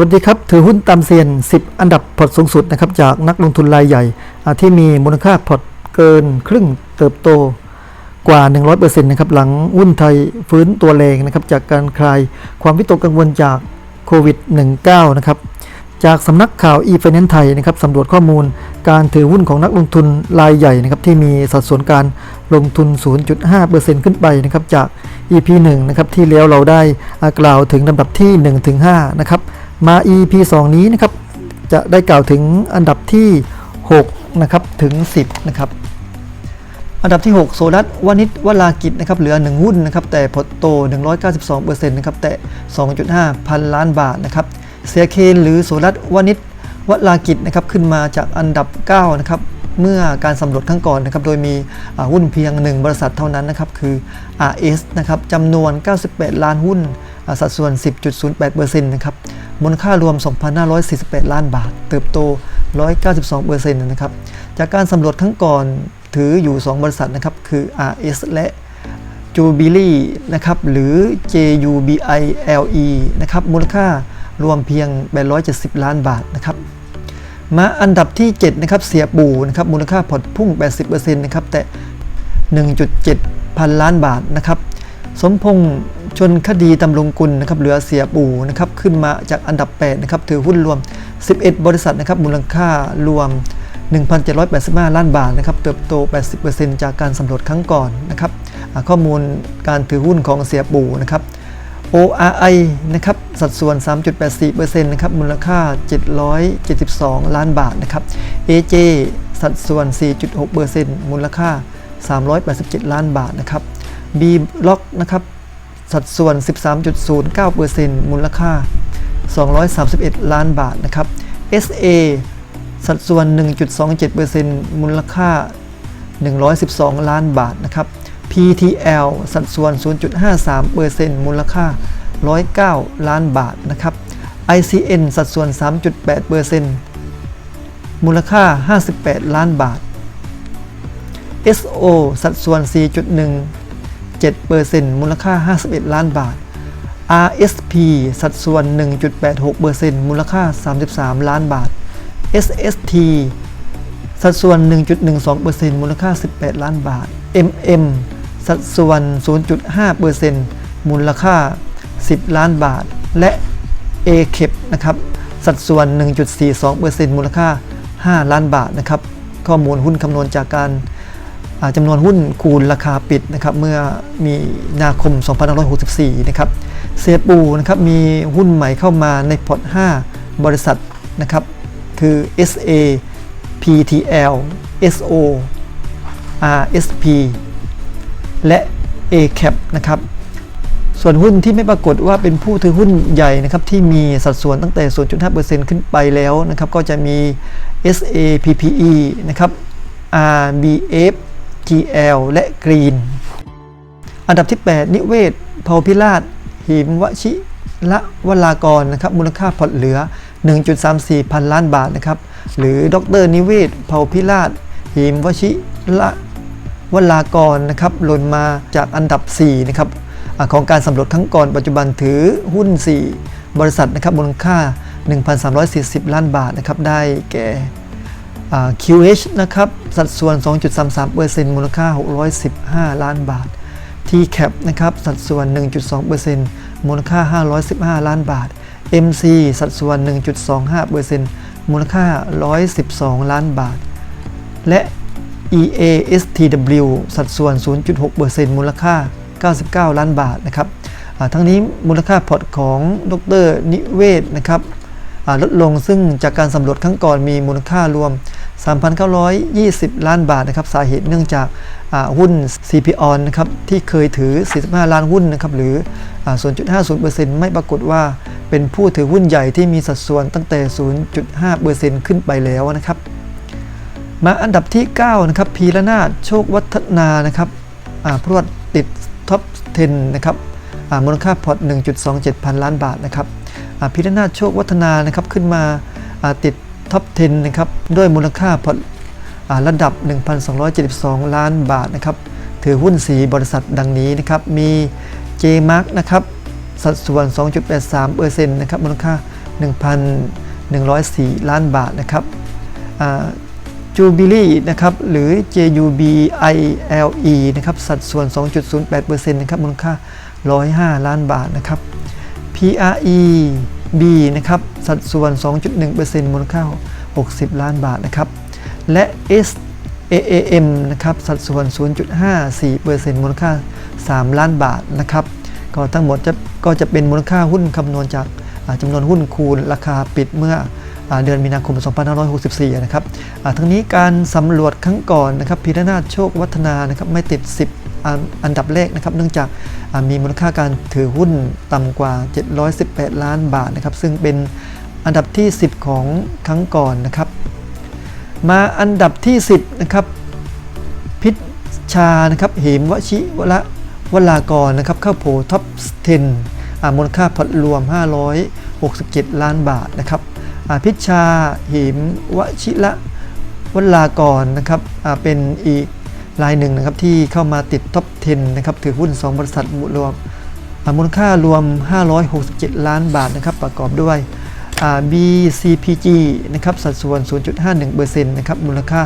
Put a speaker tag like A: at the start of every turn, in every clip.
A: วัสดีครับ ถือหุ้นตามเซียน 10 อันดับพอร์ตสูงสุดนะครับจากนักลงทุนรายใหญ่ ที่มีมูลค่าพอร์ตเกินครึ่งเติบโตกว่า 100%นะครับหลังหุ้นไทยฟื้นตัวแรงนะครับจากการคลายความวิตกกังวลจากโควิด -19 นะครับจากสำนักข่าว e-finance ไทยนะครับสำรวจข้อมูลการถือหุ้นของนักลงทุนรายใหญ่นะครับที่มีสัดส่วนการลงทุน 0.5%ขึ้นไปนะครับจาก EP 1 นะครับที่แล้วเราได้กล่าวถึงลำดับที่ 1-5 นะครับ มา EP 2 นี้นะครับ จะได้กล่าวถึงอันดับที่ 6 นะครับ ถึง 10 นะครับ อันดับที่ 6 โซลัสวานิชวลากิจนะครับ เหลือ 1 หุ้นนะครับ แต่พอร์ตโต 192%นะครับ แต่ 2.5 พันล้านบาทนะครับ เสียเคนหรือโซลัสวานิชวลากิจนะครับ ขึ้นมาจากอันดับ 9 นะครับเมื่อการสำรวจครั้งก่อนนะครับ โดยมีหุ้นเพียง 1 บริษัทเท่านั้นนะครับ คือ RS นะครับจำนวน 98 ล้านหุ้น สัดส่วน 10.08%นะครับ มูลค่ารวม 2,548 ล้านบาท เติบโต 192%นะครับ จากการสำรวจครั้งก่อนถืออยู่ 2 บริษัทนะครับ คือ RS และ Jubilee นะครับ หรือ JUBILE นะครับ มูลค่ารวมเพียง 870 ล้านบาทนะครับ มาอันดับที่ 7 นะครับ เสียปูนะครับ มูลค่าพอร์ตพุ่ง 80%นะครับ แต่ 1.7 พันล้านบาทนะครับ สมพงษ์ ชนคดีตำรงกุลนะครับเหลือเสียปูนะครับขึ้นมาจากอันดับ8นะครับถือหุ้นรวม 11 บริษัทนะครับมูลค่ารวม 1,785 ล้านบาทนะครับเติบโต 80%จากการสำรวจครั้งก่อนนะครับข้อมูลการถือหุ้นของเสียปูนะครับ ORI นะครับสัดส่วน 3.84%นะครับมูลค่า 772 ล้านบาทนะครับ AJ สัดส่วน 4.6%มูลค่า 387 ล้านบาทนะครับ B Block นะครับ สัดส่วน 13.09%มูลค่า 231 ล้านบาทนะครับ SA สัดส่วน 1.27%มูลค่า 112 ล้านบาทนะครับ PTL สัดส่วน 0.53%มูลค่า 109 ล้านบาทนะครับ ICN สัดส่วน 3.8%มูลค่า 58 ล้านบาท SO สัดส่วน 7%มูลค่า 51 ล้านบาท RSP สัดส่วน 1.86%มูลค่า 33 ล้านบาท SST สัดส่วน 1.12%มูลค่า 18 ล้านบาท MM สัดส่วน 0.5%มูลค่า 10 ล้านบาท และ ACAP นะครับ สัดส่วน 1.42%มูลค่า 5 ล้านบาทนะครับ ข้อมูลหุ้นคำนวณจากการ จำนวนหุ้นคูณราคาปิดนะครับเมื่อมีนาคม 2564 นะครับเสียปูนะครับมีหุ้นใหม่เข้ามาในพอร์ต 5 บริษัทนะครับคือ SA PTL SO RSP และ ACAP นะครับส่วนหุ้นที่ไม่ปรากฏว่าเป็นผู้ถือหุ้นใหญ่นะครับที่มีสัดส่วนตั้งแต่ 0.5%ขึ้นไปแล้วนะครับก็จะมี SAPPE นะครับ RBF GL และ Green อันดับที่ 8 นิเวศเผาพิราชหิมวชิละวลากรนะครับมูลค่าพอร์ตเหลือ 1.34 พันล้านบาทนะครับหรือดรนิเวศเผาพิราชหิมวชิละวลากรนะครับหล่นมาจากอันดับ4นะครับอของการสำรวจครั้งก่อนปัจจุบันถือหุ้น 4 บริษัทนะครับมูลค่า 1,340 ล้านบาทนะครับได้แก่ QH นะครับ สัดส่วน 2.33%มูลค่า 615 ล้านบาท TCAP นะครับ สัดส่วน 1.2%มูลค่า 515 ล้านบาท MC สัดส่วน 1.25%มูลค่า 112 ล้านบาท และ EASTW สัดส่วน 0.6%มูลค่า 99 ล้านบาทนะครับทั้งนี้มูลค่าพอร์ตของดรนิเวศนะครับลดลงซึ่งจากการสำรวจครั้งก่อนมีมูลค่ารวม 3,920 ล้านบาทนะครับสาเหตุเนื่องจากหุ้น CPO นะครับที่เคยถือ 45 ล้านหุ้นนะครับหรืออ่า0.50%ไม่ปรากฏว่าเป็นผู้ถือหุ้นใหญ่ที่มีสัดส่วนตั้งแต่ 0.5%ขึ้นไปแล้วนะครับ มาอันดับที่ 9 นะครับ พีระนาโชควัฒนานะครับอ่าพรวดติดท็อป 10 นะครับมูลค่าพอร์ต 1.27 พันล้านบาทนะครับพีระนาโชควัฒนานะครับขึ้นมาติด ท็อป 10 นะครับ ด้วยมูลค่าพอร์ตอ่าระดับ 1,272 ล้านบาทนะครับ ถือหุ้น 4 บริษัทดังนี้นะครับ มี JMark นะครับ สัดส่วน 2.83%นะครับ มูลค่า 1,104 ล้านบาทนะครับจูบิลี่นะครับ หรือ JUBILE นะครับ สัดส่วน 2.08%นะครับ มูลค่า 105 ล้านบาทนะครับ PRE B นะครับ สัดส่วน 2.1%มูลค่า 60 ล้านบาทนะครับ และ SAAM นะครับ สัดส่วน 0.54%มูลค่า 3 ล้านบาทนะครับ ก็ทั้งหมดจะก็จะเป็นมูลค่าหุ้นคำนวณจากจำนวนหุ้นคูณราคาปิดเมื่อเดือนมีนาคม 2564 นะครับทั้งนี้การสำรวจครั้งก่อนนะครับพีรนาถโชควัฒนานะครับไม่ติด 10 อันดับแรกนะครับ เนื่องจากมีมูลค่าการถือหุ้นต่ำกว่า 718 ล้านบาทนะครับ ซึ่งเป็นอันดับที่ 10 ของครั้งก่อนนะครับ มาอันดับที่ 10 นะครับ พิชชานะครับเหมวชิวละวลากรนะครับเข้าโผท็อป 10มูลค่าพอร์ตรวม 567 ล้านบาทนะครับพิชชาเหมวชิละวลากรนะครับเป็นอีก รายหนึ่งนะครับที่เข้ามาติดท็อป 10 นะครับถือหุ้น 2 บริษัทมูลรวมอ่ามูลค่ารวม 567 ล้านบาทนะครับประกอบด้วย BCPG นะครับสัดส่วน 0.51%นะครับมูลค่า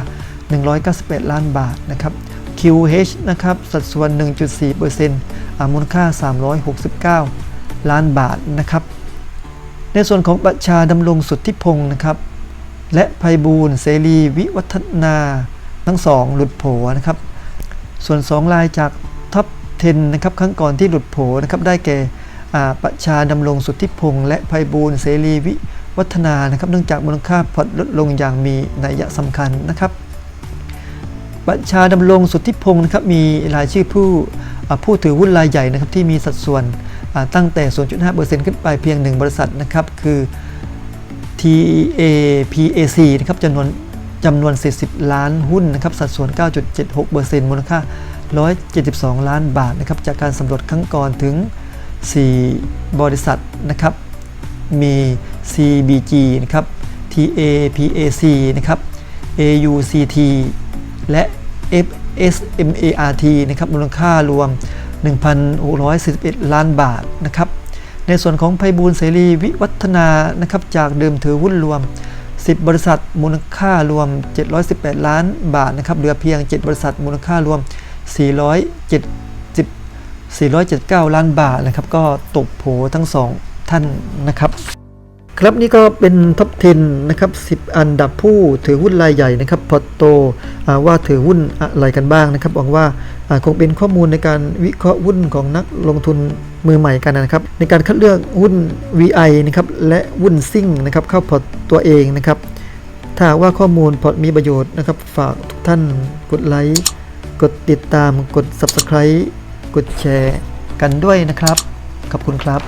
A: 198ล้านบาทนะครับ QH นะครับสัดส่วน 1.4%อ่ามูลค่า 369 ล้านบาทนะครับ ในส่วนของประชาดำรงสุทธิพงศ์นะครับ และไพบูลเสรีวิวัฒนา ทั้งสองหลุดโผนะครับ ส่วน2รายจากท็อป 10 นะครับ ครั้งก่อนที่หลุดโผนะครับ ได้แก่ประชาดำรงสุทธิพงศ์และไพบูลเสรีวิวัฒนานะครับ เนื่องจากมูลค่าพอร์ตลดลงอย่างมีนัยสำคัญนะครับ ประชาดำรงสุทธิพงศ์นะครับ มีรายชื่อผู้ผู้ถือหุ้นรายใหญ่นะครับที่มีสัดส่วนตั้งแต่ 0.5%ขึ้นไปเพียง 1 บริษัทนะครับ คือ TAPAC นะครับจำนวน จำนวน 40 ล้านหุ้นนะครับสัดส่วน 9.76%มูลค่า 172 ล้านบาทนะครับจากการสำรวจครั้งก่อนถึง 4 บริษัทนะครับมี CBG นะครับ TAPAC นะครับ AUCT และ FSMART นะครับมูลค่ารวม 1,641 ล้านบาทนะครับในส่วนของไพบูลเสรีวิวัฒนานะครับจากเดิมถือหุ้นรวม 10 บริษัทมูลค่ารวม 718 ล้านบาทนะครับเหลือเพียง 7 บริษัทมูลค่ารวม 470 479 ล้านบาทนะครับ ก็ตกโผทั้งสองท่านนะครับ ครับนี่ก็เป็นท็อป 10 นะครับ 10 อันดับผู้ถือหุ้นรายใหญ่นะครับ พอโตอว่าถือหุ้นอะไรกันบ้างนะครับหวังว่าคงเป็นข้อมูลในการวิเคราะห์หุ้นของนักลงทุน มือใหม่กันนะครับ ในการคัดเลือกหุ้น VI นะครับและหุ้นซิ่งนะครับเข้าพอร์ตตัวเองนะครับ ถ้าว่าข้อมูลพอร์ตมีประโยชน์นะครับ ฝากทุกท่านกดไลค์กดติดตามกด Subscribe กดแชร์กันด้วยนะครับ ขอบคุณครับ